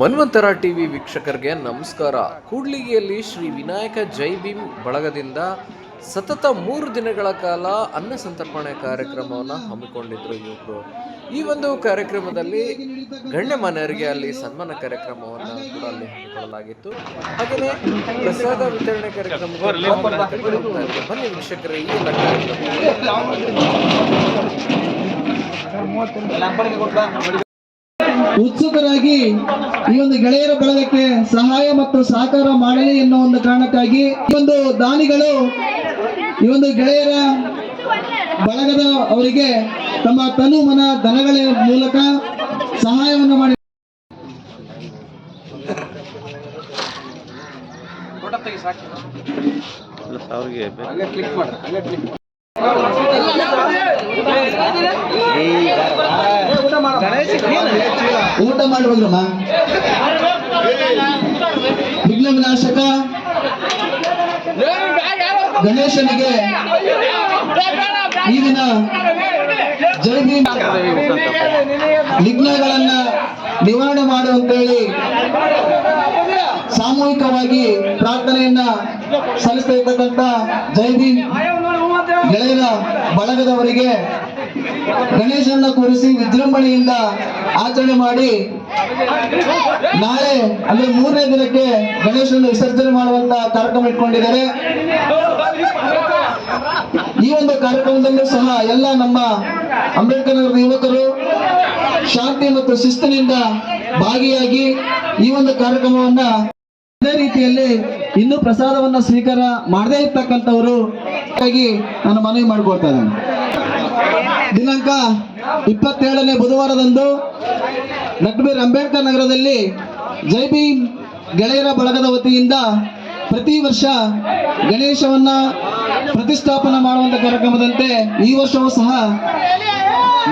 ಮನ್ವಂತರ TV ವೀಕ್ಷಕರಿಗೆ ನಮಸ್ಕಾರ. ಕೂಡ್ಲಿಗಿಯಲ್ಲಿ ಶ್ರೀ ವಿನಾಯಕ ಜೈ ಭೀಮ್ ಬಳಗದಿಂದ ಸತತ ಮೂರು ದಿನಗಳ ಕಾಲ ಅನ್ನ ಸಂತರ್ಪಣೆ ಕಾರ್ಯಕ್ರಮವನ್ನು ಹಮ್ಮಿಕೊಂಡಿದ್ರು ಇವರು ಈ ಒಂದು ಕಾರ್ಯಕ್ರಮದಲ್ಲಿ ಗಣ್ಯಮಾನ್ಯರಿಗೆ ಅಲ್ಲಿ ಸನ್ಮಾನ ಕಾರ್ಯಕ್ರಮವನ್ನು ಕೂಡ ಅಲ್ಲಿ ಹಮ್ಮಿಕೊಳ್ಳಲಾಗಿತ್ತು. ಹಾಗೆಯೇ ಪ್ರಸಾದ ವಿತರಣೆ ಕಾರ್ಯಕ್ರಮ ಬನ್ನಿ ವೀಕ್ಷಕರೇ, ಈ ಎಲ್ಲ ಉತ್ಸುಕರಾಗಿ ಈ ಒಂದು ಗೆಳೆಯರ ಬಳಗಕ್ಕೆ ಸಹಾಯ ಮತ್ತು ಸಹಕಾರ ಮಾಡಲಿ ಎನ್ನುವ ಒಂದು ಕಾರಣಕ್ಕಾಗಿ ಈ ಒಂದು ದಾನಿಗಳು ಈ ಒಂದು ಗೆಳೆಯರ ಬಳಗದ ಅವರಿಗೆ ತಮ್ಮ ತನು ಮನ ದನಗಳ ಮೂಲಕ ಸಹಾಯವನ್ನು ಮಾಡಿ. ಅವ್ರಿಗೆ ಊಟ ಮಾಡುವುದ್ರಮ್ಮ ವಿಘ್ನ ವಿನಾಶಕ ಗಣೇಶನಿಗೆ? ಈ ದಿನ ಜೈ ವಿಘ್ನಗಳನ್ನ ನಿವಾರಣೆ ಮಾಡು ಅಂತೇಳಿ ಸಾಮೂಹಿಕವಾಗಿ ಪ್ರಾರ್ಥನೆಯನ್ನ ಸಲ್ಲಿಸ್ತಾ ಇರ್ತಕ್ಕಂಥ ಜೈ ಭೀಮ್. ಗೆಳೆಯರ ಬಳಗದವರಿಗೆ ಗಣೇಶನ ಕೂರಿಸಿ ವಿಜೃಂಭಣೆಯಿಂದ ಆಚರಣೆ ಮಾಡಿ ನಾಳೆ, ಅಂದ್ರೆ ಮೂರನೇ ದಿನಕ್ಕೆ ಗಣೇಶನ ವಿಸರ್ಜನೆ ಮಾಡುವಂತ ಕಾರ್ಯಕ್ರಮ ಇಟ್ಕೊಂಡಿದ್ದಾರೆ. ಈ ಒಂದು ಕಾರ್ಯಕ್ರಮದಲ್ಲೂ ಸಹ ಎಲ್ಲ ನಮ್ಮ ಅಂಬೇಡ್ಕರ್ ನಗರದ ಯುವಕರು ಶಾಂತಿ ಮತ್ತು ಶಿಸ್ತಿನಿಂದ ಭಾಗಿಯಾಗಿ ಈ ಒಂದು ಕಾರ್ಯಕ್ರಮವನ್ನ ಅದೇ ರೀತಿಯಲ್ಲಿ ಇನ್ನೂ ಪ್ರಸಾದವನ್ನ ಸ್ವೀಕಾರ ಮಾಡದೇ ಇರ್ತಕ್ಕಂಥವರು ನಾನು ಮನವಿ ಮಾಡ್ಕೊಳ್ತಾ ಇದ್ದೇನೆ. ದಿನಾಂಕ ಇಪ್ಪತ್ತೇಳನೇ ಬುಧವಾರದಂದು ನಟ್ಬೀರ್ ಅಂಬೇಡ್ಕರ್ ನಗರದಲ್ಲಿ ಜೈ ಭೀಮ್ ಗೆಳೆಯರ ಬಳಗದ ವತಿಯಿಂದ ಪ್ರತಿ ವರ್ಷ ಗಣೇಶವನ್ನ ಪ್ರತಿಷ್ಠಾಪನೆ ಮಾಡುವಂತ ಕಾರ್ಯಕ್ರಮದಂತೆ ಈ ವರ್ಷವೂ ಸಹ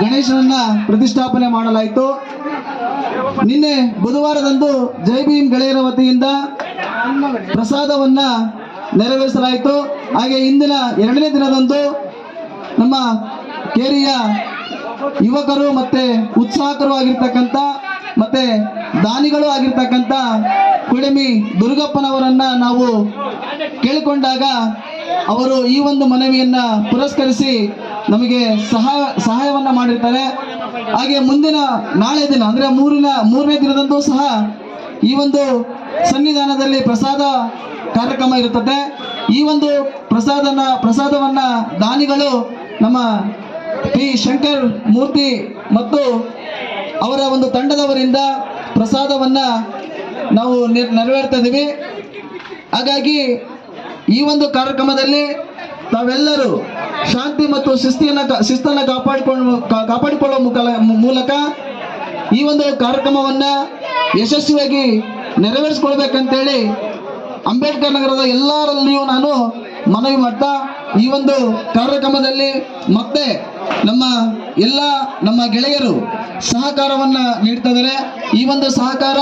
ಗಣೇಶನನ್ನ ಪ್ರತಿಷ್ಠಾಪನೆ ಮಾಡಲಾಯಿತು. ನಿನ್ನೆ ಬುಧವಾರದಂದು ಜೈ ಭೀಮ್ ಗೆಳೆಯರ ವತಿಯಿಂದ ಪ್ರಸಾದವನ್ನ ನೆರವೇರಿಸಲಾಯಿತು. ಹಾಗೆ ಇಂದಿನ ಎರಡನೇ ದಿನದಂದು ನಮ್ಮ ಕೇರಿಯ ಯುವಕರು ಮತ್ತೆ ಉತ್ಸಾಹಕರು ಆಗಿರ್ತಕ್ಕಂಥ ಮತ್ತೆ ದಾನಿಗಳು ಆಗಿರ್ತಕ್ಕಂಥ ಕುಡಿಮಿ ದುರ್ಗಪ್ಪನವರನ್ನ ನಾವು ಕೇಳಿಕೊಂಡಾಗ ಅವರು ಈ ಒಂದು ಮನವಿಯನ್ನ ಪುರಸ್ಕರಿಸಿ ನಮಗೆ ಸಹಾಯ ಸಹಾಯವನ್ನ ಮಾಡಿರ್ತಾರೆ. ಹಾಗೆ ಮುಂದಿನ ನಾಳೆ ದಿನ, ಅಂದ್ರೆ ಮೂರಿನ, ಮೂರನೇ ದಿನದಂದು ಸಹ ಈ ಒಂದು ಸನ್ನಿಧಾನದಲ್ಲಿ ಪ್ರಸಾದ ಕಾರ್ಯಕ್ರಮ ಇರುತ್ತದೆ. ಈ ಒಂದು ಪ್ರಸಾದನ, ಪ್ರಸಾದವನ್ನ ದಾನಿಗಳು ನಮ್ಮ ಪಿ ಶಂಕರ್ ಮೂರ್ತಿ ಮತ್ತು ಅವರ ಒಂದು ತಂಡದವರಿಂದ ಪ್ರಸಾದವನ್ನ ನಾವು ನಿರ್- ನೆರವೇರ್ತಾ ಇದ್ದೀವಿ ಹಾಗಾಗಿ ಈ ಒಂದು ಕಾರ್ಯಕ್ರಮದಲ್ಲಿ ತಾವೆಲ್ಲರೂ ಶಾಂತಿ ಮತ್ತು ಶಿಸ್ತಿಯನ್ನ ಶಿಸ್ತನ್ನು ಕಾಪಾಡಿಕೊಂಡು ಕಾಪಾಡಿಕೊಳ್ಳುವ ಮೂಲಕ ಈ ಒಂದು ಕಾರ್ಯಕ್ರಮವನ್ನ ಯಶಸ್ವಿಯಾಗಿ ನೆರವೇರಿಸ್ಕೊಳ್ಬೇಕಂತೇಳಿ ಅಂಬೇಡ್ಕರ್ ನಗರದ ಎಲ್ಲರಲ್ಲಿಯೂ ನಾನು ಮನವಿ ಮಾಡ್ತಾ ಈ ಒಂದು ಕಾರ್ಯಕ್ರಮದಲ್ಲಿ ಮತ್ತೆ ನಮ್ಮ ಎಲ್ಲ ನಮ್ಮ ಗೆಳೆಯರು ಸಹಕಾರವನ್ನ ನೀಡ್ತಾ ಇದ್ದಾರೆ ಈ ಒಂದು ಸಹಕಾರ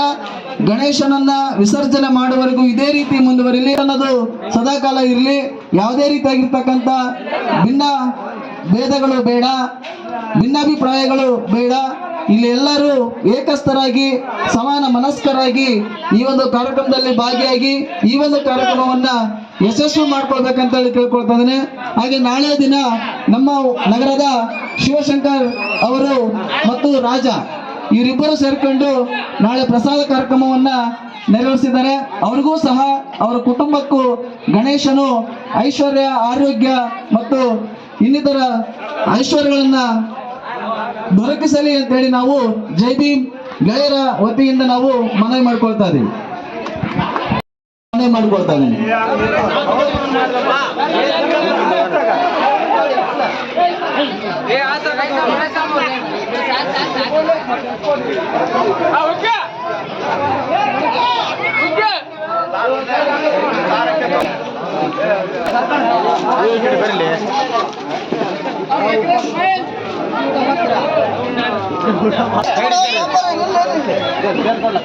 ಗಣೇಶನನ್ನ ವಿಸರ್ಜನೆ ಮಾಡುವವರೆಗೂ ಇದೇ ರೀತಿ ಮುಂದುವರಿಲಿ. ಅನ್ನೋದು ಸದಾಕಾಲ ಇರಲಿ. ಯಾವುದೇ ರೀತಿಯಾಗಿರ್ತಕ್ಕಂಥ ಭಿನ್ನ ಭೇದಗಳು ಬೇಡ, ಭಿನ್ನಾಭಿಪ್ರಾಯಗಳು ಬೇಡ. ಇಲ್ಲಿ ಎಲ್ಲರೂ ಏಕಸ್ಥರಾಗಿ, ಸಮಾನ ಮನಸ್ಕರಾಗಿ ಈ ಒಂದು ಕಾರ್ಯಕ್ರಮದಲ್ಲಿ ಭಾಗಿಯಾಗಿ ಈ ಒಂದು ಕಾರ್ಯಕ್ರಮವನ್ನ ಯಶಸ್ವಿ ಮಾಡ್ಕೊಳ್ಬೇಕಂತ ಹೇಳಿ ಕೇಳ್ಕೊಳ್ತಾ ಇದ್ದೇನೆ. ಹಾಗೆ ನಾಳೆ ದಿನ ನಮ್ಮ ನಗರದ ಶಿವಶಂಕರ್ ಅವರು ಮತ್ತು ರಾಜ ಇವರಿಬ್ಬರು ಸೇರ್ಕೊಂಡು ನಾಳೆ ಪ್ರಸಾದ ಕಾರ್ಯಕ್ರಮವನ್ನ ನೆರವೇರಿಸಿದ್ದಾರೆ. ಅವ್ರಿಗೂ ಸಹ ಅವರ ಕುಟುಂಬಕ್ಕೂ ಗಣೇಶನು ಐಶ್ವರ್ಯ, ಆರೋಗ್ಯ ಮತ್ತು ಇನ್ನಿತರ ಐಶ್ವರ್ಯಗಳನ್ನ ದೊರಕಿಸಲಿ ಅಂತ ಹೇಳಿ ನಾವು ಜೈ ಭೀಮ್ ಗೆಳೆಯರ ವತಿಯಿಂದ ನಾವು ಮನವಿ ಮಾಡ್ಕೊಳ್ತಾ ಸಾಧನೆ ಮಾಡ್ಕೊಳ್ತಾನೆ ಬರಲಿ ಇದೀವಿ ಮನವಿ ಮಾಡ್ಕೊಳ್ತಾ ಇದೀನಿ ಬರಲಿ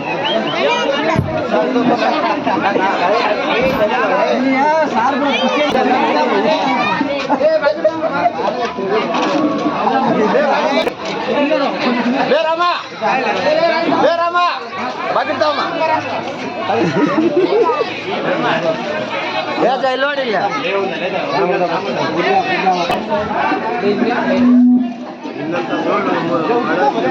ಸಾರ್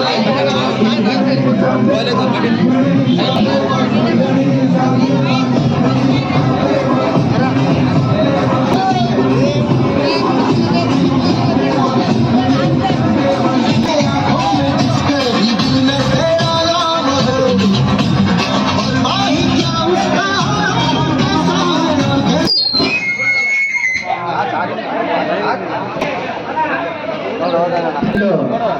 ಬೇರಮ್ಮ ಬೇರಮ್ಮ ಬಗ್ಗಿರ್ತಾವಮ್ಮ ಏ ಇಲ್ಲಿ ನೋಡಿಲ್ಲ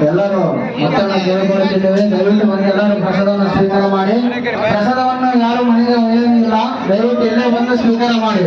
ಎಲ್ಲರೂ ಮತ್ತೊಮ್ಮೆ ಕೇಳಿಕೊಳ್ಳುತ್ತಿದ್ದೇವೆ ದಯವಿಟ್ಟು ಬಂದು ಎಲ್ಲರೂ ಪ್ರಸಾದವನ್ನು ಸ್ವೀಕಾರ ಮಾಡಿ ಪ್ರಸಾದವನ್ನು ಯಾರು ಮನೆಗೆ ಒಯ್ಯುವುದಿಲ್ಲ ದಯವಿಟ್ಟು ಎಲ್ಲೇ ಬಂದು ಸ್ವೀಕಾರ ಮಾಡಿ